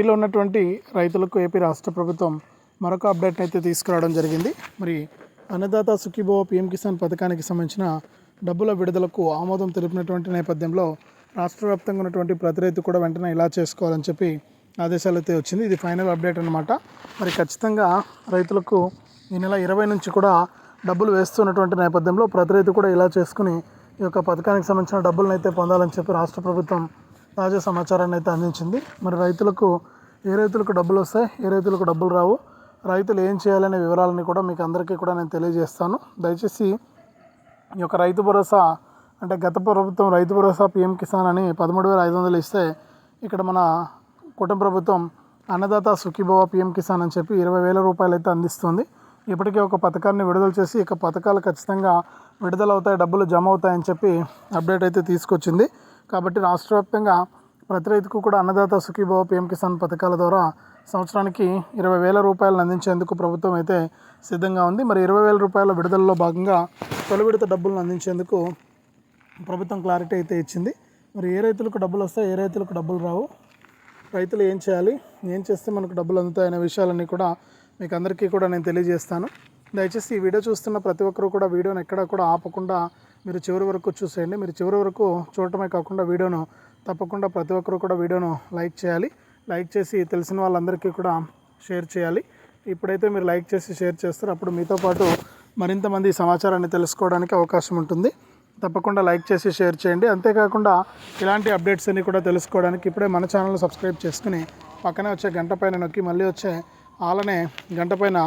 ఏపీలో ఉన్నటువంటి రైతులకు ఏపీ రాష్ట్ర ప్రభుత్వం మరొక అప్డేట్ అయితే తీసుకురావడం జరిగింది. మరి అన్నదాత సుఖీభవ పిఎం కిసాన్ పథకానికి సంబంధించిన డబ్బుల విడుదలకు ఆమోదం తెలిపినటువంటి నేపథ్యంలో రాష్ట్ర వ్యాప్తంగా ఉన్నటువంటి ప్రతి రైతు కూడా వెంటనే ఇలా చేసుకోవాలని చెప్పి ఆదేశాలు అయితే వచ్చింది. ఇది ఫైనల్ అప్డేట్ అనమాట మరి ఖచ్చితంగా రైతులకు ఈ నెల ఇరవై నుంచి కూడా డబ్బులు వేస్తున్నటువంటి నేపథ్యంలో ప్రతి రైతు కూడా ఇలా చేసుకుని ఈ యొక్క పథకానికి సంబంధించిన డబ్బులను అయితే పొందాలని చెప్పి రాష్ట్ర ప్రభుత్వం తాజా సమాచారాన్ని అయితే అందించింది. మరి రైతులకు ఏ రైతులకు డబ్బులు వస్తాయి ఏ రైతులకు డబ్బులు రావు రైతులు ఏం చేయాలనే వివరాలని కూడా మీకు అందరికీ కూడా నేను తెలియజేస్తాను. దయచేసి ఈ యొక్క రైతు భరోసా అంటే గత ప్రభుత్వం రైతు భరోసా పిఎం కిసాన్ అని పదమూడు వేల ఐదు వందలు ఇస్తే ఇక్కడ మన కుటుంబ ప్రభుత్వం అన్నదాత సుఖీభవ పిఎం కిసాన్ అని చెప్పి ఇరవై వేల రూపాయలు అయితే అందిస్తుంది. ఇప్పటికే ఒక పథకాన్ని విడుదల చేసి ఇక పథకాలు ఖచ్చితంగా విడుదల అవుతాయి డబ్బులు జమ అవుతాయని చెప్పి అప్డేట్ అయితే తీసుకొచ్చింది. కాబట్టి రాష్ట్ర వ్యాప్తంగా ప్రతి రైతుకు కూడా అన్నదాత సుఖీభావ పిఎం కిసాన్ పథకాల ద్వారా సంవత్సరానికి ఇరవై వేల రూపాయలను అందించేందుకు ప్రభుత్వం అయితే సిద్ధంగా ఉంది. మరి ఇరవై వేల రూపాయల విడుదలలో భాగంగా తొలి విడత డబ్బులను అందించేందుకు ప్రభుత్వం క్లారిటీ అయితే ఇచ్చింది. మరి ఏ రైతులకు డబ్బులు వస్తాయి ఏ రైతులకు డబ్బులు రావు రైతులు ఏం చేయాలి ఏం చేస్తే మనకు డబ్బులు అందుతాయనే విషయాలన్నీ కూడా మీకు అందరికీ కూడా నేను తెలియజేస్తాను. దయచేసి ఈ వీడియో చూస్తున్న ప్రతి ఒక్కరూ కూడా వీడియోని ఎక్కడా కూడా ఆపకుండా మీరు చివరి వరకు చూసేయండి. మీరు చివరి వరకు చూడటమే కాకుండా వీడియోను తప్పకుండా ప్రతి ఒక్కరు కూడా వీడియోను లైక్ చేయాలి. లైక్ చేసి తెలిసిన వాళ్ళందరికీ కూడా షేర్ చేయాలి. ఇప్పుడైతే మీరు లైక్ చేసి షేర్ చేస్తారు. అప్పుడు మీతో పాటు మరింత మంది సమాచారాన్ని తెలుసుకోవడానికి అవకాశం ఉంటుంది. తప్పకుండా లైక్ చేసి షేర్ చేయండి. అంతేకాకుండా ఇలాంటి అప్డేట్స్ అన్ని కూడా తెలుసుకోవడానికి ఇప్పుడే మన ఛానల్ సబ్స్క్రైబ్ చేసుకుని పక్కనే వచ్చే గంట పైన నొక్కి మళ్ళీ వచ్చే ఆలనే గంట పైన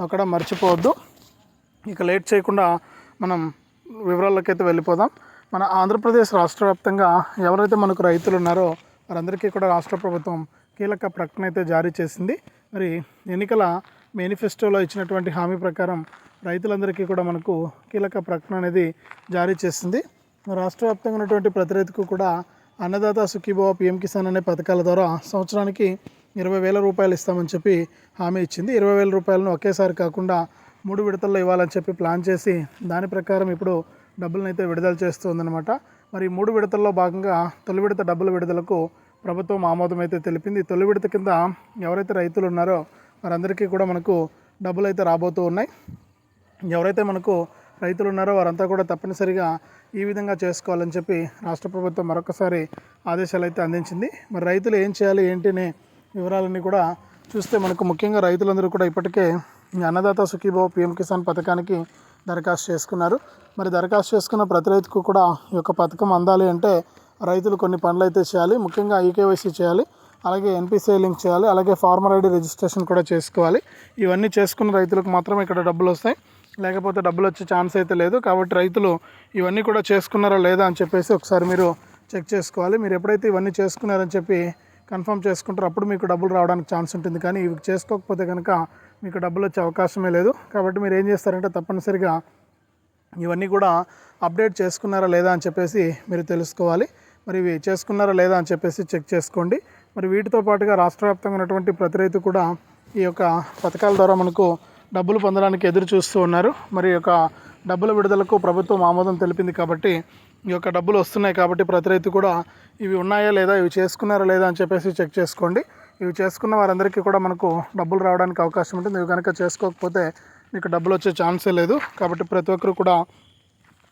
నొక్కడం మర్చిపోవద్దు. ఇక లేట్ చేయకుండా మనం వివరాల్లోకి అయితే వెళ్ళిపోదాం. మన ఆంధ్రప్రదేశ్ రాష్ట్ర వ్యాప్తంగా ఎవరైతే మనకు రైతులు ఉన్నారో వారందరికీ కూడా రాష్ట్ర ప్రభుత్వం కీలక ప్రకటన అయితే జారీ చేసింది. మరి ఎన్నికల మేనిఫెస్టోలో ఇచ్చినటువంటి హామీ ప్రకారం రైతులందరికీ కూడా మనకు కీలక ప్రకటన అనేది జారీ చేసింది. రాష్ట్ర వ్యాప్తంగా ఉన్నటువంటి ప్రతి రైతుకు కూడా అన్నదాత సుఖీభవ పిఎం కిసాన్ అనే పథకాల ద్వారా సంవత్సరానికి ఇరవై వేల రూపాయలు ఇస్తామని చెప్పి హామీ ఇచ్చింది. ఇరవై వేల రూపాయలను ఒకేసారి కాకుండా మూడు విడతల్లో ఇవ్వాలని చెప్పి ప్లాన్ చేసి దాని ప్రకారం ఇప్పుడు డబ్బులను అయితే విడుదల చేస్తుందన్నమాట. మరి మూడు విడతల్లో భాగంగా తొలి విడత డబ్బుల విడుదలకు ప్రభుత్వం ఆమోదం అయితే తెలిపింది. తొలి విడత కింద ఎవరైతే రైతులు ఉన్నారో వారందరికీ కూడా మనకు డబ్బులు అయితే రాబోతూ ఉన్నాయి. ఎవరైతే మనకు రైతులు ఉన్నారో వారంతా కూడా తప్పనిసరిగా ఈ విధంగా చేసుకోవాలని చెప్పి రాష్ట్ర ప్రభుత్వం మరొకసారి ఆదేశాలు అయితే అందించింది. మరి రైతులు ఏం చేయాలి ఏంటి అనే వివరాలన్నీ కూడా చూస్తే మనకు ముఖ్యంగా రైతులందరూ కూడా ఇప్పటికే అన్నదాత సుఖీభావ పిఎం కిసాన్ పథకానికి దరఖాస్తు చేసుకున్నారు. మరి దరఖాస్తు చేసుకున్న ప్రతి రైతుకు కూడా ఈ యొక్క పథకం అందాలి అంటే రైతులు కొన్ని పనులు అయితే చేయాలి. ముఖ్యంగా ఈకేవైసీ చేయాలి. అలాగే ఎన్పిసిఐ లింక్ చేయాలి. అలాగే ఫార్మర్ ఐడి రిజిస్ట్రేషన్ కూడా చేసుకోవాలి. ఇవన్నీ చేసుకున్న రైతులకు మాత్రం ఇక్కడ డబ్బులు వస్తాయి. లేకపోతే డబ్బులు వచ్చే ఛాన్స్ అయితే లేదు. కాబట్టి రైతులు ఇవన్నీ కూడా చేసుకున్నారా లేదా అని చెప్పేసి ఒకసారి మీరు చెక్ చేసుకోవాలి. మీరు ఎప్పుడైతే ఇవన్నీ చేసుకున్నారని చెప్పి కన్ఫర్మ్ చేసుకుంటారో అప్పుడు మీకు డబ్బులు రావడానికి ఛాన్స్ ఉంటుంది. కానీ ఇవి చేసుకోకపోతే కనుక మీకు డబ్బులు వచ్చే అవకాశమే లేదు. కాబట్టి మీరు ఏం చేస్తారంటే తప్పనిసరిగా ఇవన్నీ కూడా అప్డేట్ చేసుకున్నారా లేదా అని చెప్పేసి మీరు తెలుసుకోవాలి. మరి ఇవి చేసుకున్నారా లేదా అని చెప్పేసి చెక్ చేసుకోండి. మరి వీటితో పాటుగా రాష్ట్ర వ్యాప్తంగా ఉన్నటువంటి ప్రతి రైతు కూడా ఈ యొక్క పథకాల ద్వారా మనకు డబ్బులు పొందడానికి ఎదురు చూస్తూ ఉన్నారు. మరి యొక్క డబ్బుల విడుదలకు ప్రభుత్వం ఆమోదం తెలిపింది కాబట్టి ఈ యొక్క డబ్బులు వస్తున్నాయి కాబట్టి ప్రతి రైతు కూడా ఇవి ఉన్నాయా లేదా ఇవి చేసుకున్నారా లేదా అని చెప్పేసి చెక్ చేసుకోండి. ఇవి చేసుకున్న వారందరికీ కూడా మనకు డబ్బులు రావడానికి అవకాశం ఉంటుంది. ఇవి కనుక చేసుకోకపోతే మీకు డబ్బులు వచ్చే ఛాన్సే లేదు. కాబట్టి ప్రతి ఒక్కరు కూడా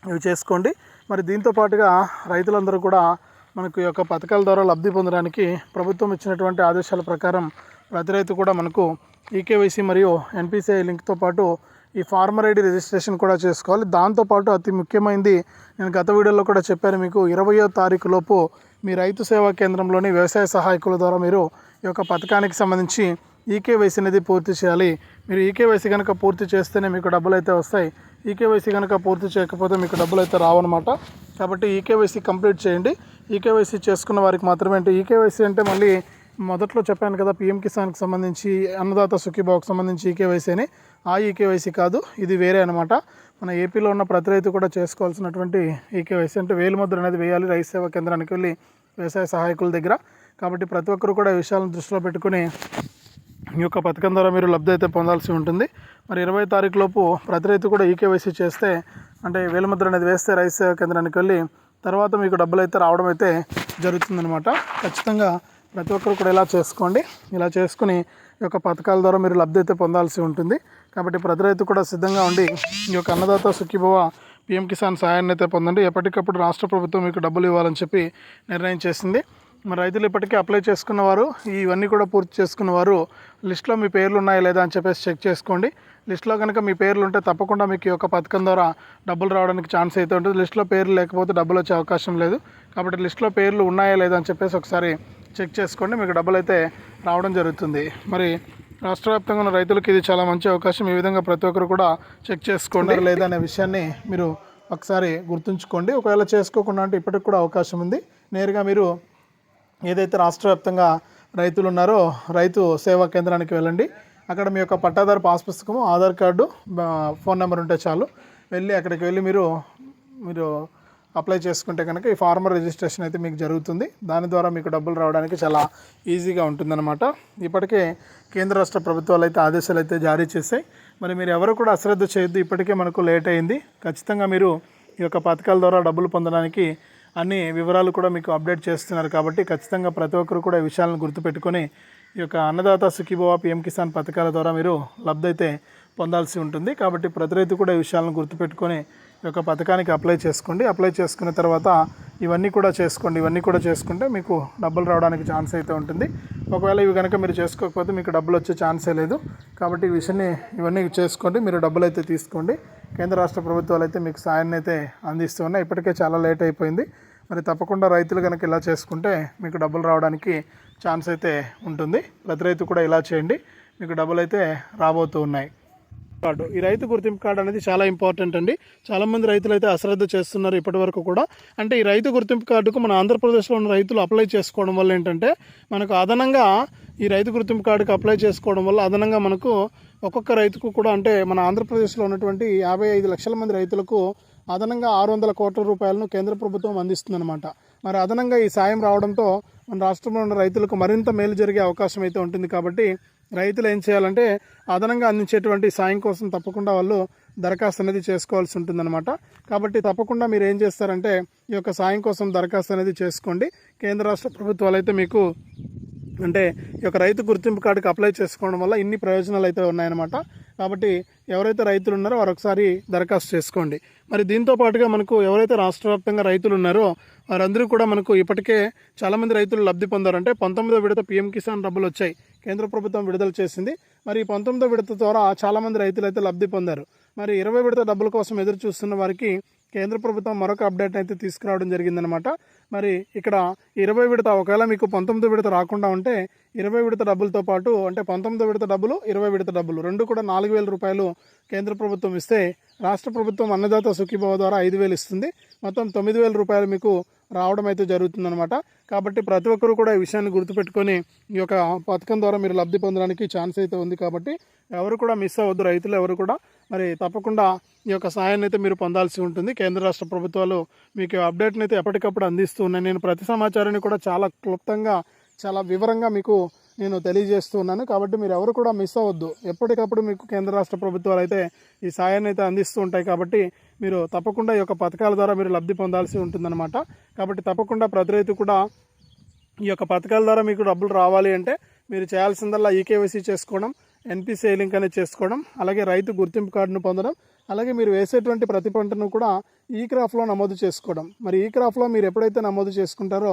ఇవి చేసుకోండి. మరి దీంతో పాటుగా రైతులందరూ కూడా మనకు ఈ యొక్క పథకాల ద్వారా లబ్ధి పొందడానికి ప్రభుత్వం ఇచ్చినటువంటి ఆదేశాల ప్రకారం ప్రతి రైతు కూడా మనకు ఈకేవైసీ మరియు ఎన్పిసిఐ లింక్తో పాటు ఈ ఫార్మర్ ఐడి రిజిస్ట్రేషన్ కూడా చేసుకోవాలి. దాంతోపాటు అతి ముఖ్యమైనది నేను గత వీడియోలో కూడా చెప్పాను మీకు ఇరవయో తారీఖు లోపు మీ రైతు సేవా కేంద్రంలోని వ్యవసాయ సహాయకుల ద్వారా మీరు ఈ యొక్క పథకానికి సంబంధించి ఈకేవైసీ అనేది పూర్తి చేయాలి. మీరు ఈకేవైసీ కనుక పూర్తి చేస్తేనే మీకు డబ్బులు అయితే వస్తాయి. ఈకేవైసీ కనుక పూర్తి చేయకపోతే మీకు డబ్బులు అయితే రావన్నమాట. కాబట్టి ఈకేవైసీ కంప్లీట్ చేయండి. ఈకేవైసీ చేసుకున్న వారికి మాత్రమే అంటే ఈకేవైసీ అంటే మళ్ళీ మొదట్లో చెప్పాను కదా పిఎం కిసాన్కి సంబంధించి అన్నదాత సుఖీబాబుకి సంబంధించి ఈకేవైసీ అని. ఆ ఈకేవైసీ కాదు ఇది వేరే అనమాట మన ఏపీలో ఉన్న ప్రతి రైతు కూడా చేసుకోవాల్సినటువంటి ఈకేవైసీ అంటే వేలుముద్ర అనేది వేయాలి. రైతు సేవా కేంద్రానికి వెళ్ళి వ్యవసాయ సహాయకుల దగ్గర కాబట్టి ప్రతి ఒక్కరు కూడా ఈ విషయాలను దృష్టిలో పెట్టుకుని ఈ యొక్క పథకం ద్వారా మీరు లబ్ధి అయితే పొందాల్సి ఉంటుంది. మరి ఇరవై తారీఖు లోపు ప్రతి రైతు కూడా ఈకేవైసీ చేస్తే అంటే వేలుముద్ర అనేది వేస్తే రైతు సేవా కేంద్రానికి వెళ్ళి తర్వాత మీకు డబ్బులు అయితే రావడం అయితే జరుగుతుందనమాట ఖచ్చితంగా ప్రతి ఒక్కరు కూడా ఇలా చేసుకోండి. ఇలా చేసుకుని ఈ యొక్క పథకాల ద్వారా మీరు లబ్ధి అయితే పొందాల్సి ఉంటుంది. కాబట్టి ప్రతి రైతు కూడా సిద్ధంగా ఉండి ఈ యొక్క అన్నదాత సుఖీభవ పిఎం కిసాన్ సహాయాన్ని అయితే పొందండి. ఎప్పటికప్పుడు రాష్ట్ర ప్రభుత్వం మీకు డబ్బులు ఇవ్వాలని చెప్పి నిర్ణయం చేసింది. మరి రైతులు ఇప్పటికీ అప్లై చేసుకున్న వారు ఇవన్నీ కూడా పూర్తి చేసుకున్న వారు లిస్ట్లో మీ పేర్లు ఉన్నాయా లేదా అని చెప్పేసి చెక్ చేసుకోండి. లిస్ట్లో కనుక మీ పేర్లు ఉంటే తప్పకుండా మీకు ఈ యొక్క పథకం ద్వారా డబ్బులు రావడానికి ఛాన్స్ అయితే ఉంటుంది. లిస్ట్లో పేర్లు లేకపోతే డబ్బులు వచ్చే అవకాశం లేదు. కాబట్టి లిస్ట్లో పేర్లు ఉన్నాయా లేదా అని చెప్పేసి ఒకసారి చెక్ చేసుకోండి. మీకు డబ్బులు అయితే రావడం జరుగుతుంది. మరి రాష్ట్ర వ్యాప్తంగా ఉన్న రైతులకు ఇది చాలా మంచి అవకాశం. ఈ విధంగా ప్రతి ఒక్కరు కూడా చెక్ చేసుకోండి లేదా అనే విషయాన్ని మీరు ఒకసారి గుర్తుంచుకోండి. ఒకవేళ చేసుకోకుండా అంటే ఇప్పటికి కూడా అవకాశం ఉంది. నేరుగా మీరు ఏదైతే రాష్ట్ర వ్యాప్తంగా రైతులు ఉన్నారో రైతు సేవా కేంద్రానికి వెళ్ళండి. అక్కడ మీ యొక్క పట్టాదారు పాస్ పుస్తకము ఆధార్ కార్డు ఫోన్ నెంబర్ ఉంటే చాలు. వెళ్ళి అక్కడికి వెళ్ళి మీరు మీరు అప్లై చేసుకుంటే కనుక ఈ ఫార్మర్ రిజిస్ట్రేషన్ అయితే మీకు జరుగుతుంది. దాని ద్వారా మీకు డబ్బులు రావడానికి చాలా ఈజీగా ఉంటుందన్నమాట. ఇప్పటికే కేంద్ర రాష్ట్ర ప్రభుత్వాలు అయితే ఆదేశాలు అయితే జారీ చేశాయి. మరి మీరు ఎవరు కూడా అశ్రద్ధ చేయొద్దు. ఇప్పటికే మనకు లేట్ అయింది. ఖచ్చితంగా మీరు ఈ యొక్క పథకాల ద్వారా డబ్బులు పొందడానికి అన్ని వివరాలు కూడా మీకు అప్డేట్ చేస్తున్నారు కాబట్టి ఖచ్చితంగా ప్రతి ఒక్కరు కూడా ఈ విషయాలను గుర్తుపెట్టుకొని ఈ యొక్క అన్నదాత సుఖీభవ పిఎం కిసాన్ పథకాల ద్వారా మీరు లబ్ధి అయితే పొందాల్సి ఉంటుంది. కాబట్టి ప్రతి రైతు కూడా ఈ విషయాలను గుర్తుపెట్టుకొని ఈ యొక్క పథకానికి అప్లై చేసుకోండి. అప్లై చేసుకున్న తర్వాత ఇవన్నీ కూడా చేసుకోండి. ఇవన్నీ కూడా చేసుకుంటే మీకు డబ్బులు రావడానికి ఛాన్స్ అయితే ఉంటుంది. ఒకవేళ ఇవి కనుక మీరు చేసుకోకపోతే మీకు డబ్బులు వచ్చే ఛాన్సే లేదు. కాబట్టి ఈ విషయాన్ని ఇవన్నీ చేసుకోండి. మీరు డబ్బులు అయితే తీసుకోండి. కేంద్ర రాష్ట్ర ప్రభుత్వాలు అయితే మీకు సాయాన్ని అయితే అందిస్తున్నాయి ఇప్పటికే చాలా లేట్ అయిపోయింది. మరి తప్పకుండా రైతులు కనుక ఇలా చేసుకుంటే మీకు డబ్బులు రావడానికి ఛాన్స్ అయితే ఉంటుంది. ప్రతి రైతు కూడా ఇలా చేయండి. మీకు డబ్బులు అయితే రాబోతూ ఉన్నాయి. కార్డు. ఈ రైతు గుర్తింపు కార్డు అనేది చాలా ఇంపార్టెంట్ అండి. చాలామంది రైతులు అయితే అశ్రద్ధ చేస్తున్నారు ఇప్పటి వరకు కూడా. అంటే ఈ రైతు గుర్తింపు కార్డుకు మన ఆంధ్రప్రదేశ్లో ఉన్న రైతులు అప్లై చేసుకోవడం వల్ల ఏంటంటే మనకు అదనంగా ఈ రైతు గుర్తింపు కార్డుకి అప్లై చేసుకోవడం వల్ల అదనంగా మనకు ఒక్కొక్క రైతుకు కూడా అంటే మన ఆంధ్రప్రదేశ్లో ఉన్నటువంటి యాభై ఐదు లక్షల మంది రైతులకు అదనంగా ఆరు వందల కోట్ల రూపాయలను కేంద్ర ప్రభుత్వం అందిస్తుందన్నమాట. మరి అదనంగా ఈ సాయం రావడంతో మన రాష్ట్రంలో ఉన్న రైతులకు మరింత మేలు జరిగే అవకాశం అయితే ఉంటుంది కాబట్టి రైతులు ఏం చేయాలంటే అదనంగా అందించేటువంటి సాయం కోసం తప్పకుండా వాళ్ళు దరఖాస్తు అనేది చేసుకోవాల్సి ఉంటుందన్నమాట. కాబట్టి తప్పకుండా మీరు ఏం చేస్తారంటే ఈ యొక్క సాయం కోసం దరఖాస్తు అనేది చేసుకోండి. కేంద్ర రాష్ట్ర ప్రభుత్వాలు అయితే మీకు అంటే ఈ యొక్క రైతు గుర్తింపు కార్డుకి అప్లై చేసుకోవడం వల్ల ఇన్ని ప్రయోజనాలు అయితే ఉన్నాయన్నమాట. కాబట్టి ఎవరైతే రైతులు ఉన్నారో వారు ఒకసారి దరఖాస్తు చేసుకోండి. మరి దీంతో పాటుగా మనకు ఎవరైతే రాష్ట్ర వ్యాప్తంగా రైతులు ఉన్నారో వారందరూ కూడా మనకు ఇప్పటికే చాలామంది రైతులు లబ్ధి పొందారంటే పంతొమ్మిదో విడత పీఎం కిసాన్ డబ్బులు వచ్చాయి. కేంద్ర ప్రభుత్వం విడుదల చేసింది. మరి ఈ పంతొమ్మిదో విడత ద్వారా చాలామంది రైతులు అయితే లబ్ధి పొందారు. మరి ఇరవై విడత డబ్బుల కోసం ఎదురు చూస్తున్న వారికి కేంద్ర ప్రభుత్వం మరొక అప్డేట్ అయితే తీసుకురావడం జరిగిందనమాట మరి ఇక్కడ ఇరవై విడత ఒకవేళ మీకు పంతొమ్మిది విడత రాకుండా ఉంటే ఇరవై విడత డబ్బులతో పాటు అంటే పంతొమ్మిది విడత డబ్బులు ఇరవై విడత డబ్బులు రెండు కూడా నాలుగు వేల రూపాయలు కేంద్ర ప్రభుత్వం ఇస్తే రాష్ట్ర ప్రభుత్వం అన్నదాత సుఖీభవ ద్వారా ఐదు వేలు ఇస్తుంది. మొత్తం తొమ్మిది వేల రూపాయలు మీకు రావడం అయితే జరుగుతుందనమాట కాబట్టి ప్రతి ఒక్కరు కూడా ఈ విషయాన్ని గుర్తుపెట్టుకొని ఈ యొక్క పథకం ద్వారా మీరు లబ్ధి పొందడానికి ఛాన్స్ అయితే ఉంది కాబట్టి ఎవరు కూడా మిస్ అవ్వద్దు రైతులు ఎవరు కూడా. మరి తప్పకుండా ఈ యొక్క సహాయాన్ని అయితే మీరు పొందాల్సి ఉంటుంది. కేంద్ర రాష్ట్ర ప్రభుత్వాలు మీకు అప్డేట్ని అయితే ఎప్పటికప్పుడు అందిస్తూ ఉన్నాయి. నేను ప్రతి సమాచారాన్ని కూడా చాలా క్లుప్తంగా చాలా వివరంగా మీకు నేను తెలియజేస్తూ ఉన్నాను. కాబట్టి మీరు ఎవరు కూడా మిస్ అవ్వద్దు. ఎప్పటికప్పుడు మీకు కేంద్ర రాష్ట్ర ప్రభుత్వాలు అయితే ఈ సాయాన్ని అయితే అందిస్తూ ఉంటాయి కాబట్టి మీరు తప్పకుండా ఈ యొక్క పథకాల ద్వారా మీరు లబ్ధి పొందాల్సి ఉంటుందన్నమాట. కాబట్టి తప్పకుండా ప్రతి రైతు కూడా ఈ యొక్క పథకాల ద్వారా మీకు డబ్బులు రావాలి అంటే మీరు చేయాల్సిందల్లా ఈకేవైసీ చేసుకోవడం ఎన్పిసిఐ లింక్ అనేది చేసుకోవడం అలాగే రైతు గుర్తింపు కార్డును పొందడం అలాగే మీరు వేసేటువంటి ప్రతి పంటను కూడా ఈ క్రాఫ్లో నమోదు చేసుకోవడం. మరి ఈ క్రాఫ్లో మీరు ఎప్పుడైతే నమోదు చేసుకుంటారో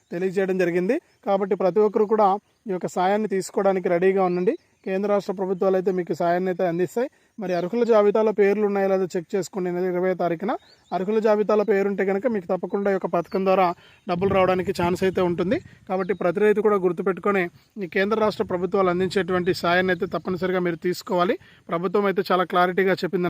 తెలియజేయడం జరిగింది. కాబట్టి ప్రతి ఒక్కరు కూడా ఈ యొక్క సాయాన్ని తీసుకోవడానికి రెడీగా ఉండండి. కేంద్ర రాష్ట్ర ప్రభుత్వాలు అయితే మీకు సాయాన్ని అయితే అందిస్తాయి. మరి అర్హుల జాబితాలో పేర్లు ఉన్నాయో లేదో చెక్ చేసుకోండి. నెల ఇరవై తారీఖున అర్హుల జాబితాలో పేరుంటే కనుక మీకు తప్పకుండా ఈ యొక్క పథకం ద్వారా డబ్బులు రావడానికి ఛాన్స్ అయితే ఉంటుంది. కాబట్టి ప్రతి రైతు కూడా గుర్తుపెట్టుకొని ఈ కేంద్ర రాష్ట్ర ప్రభుత్వాలు అందించేటువంటి సాయాన్ని అయితే తప్పనిసరిగా మీరు తీసుకోవాలి. ప్రభుత్వం అయితే చాలా క్లారిటీగా చెప్పింది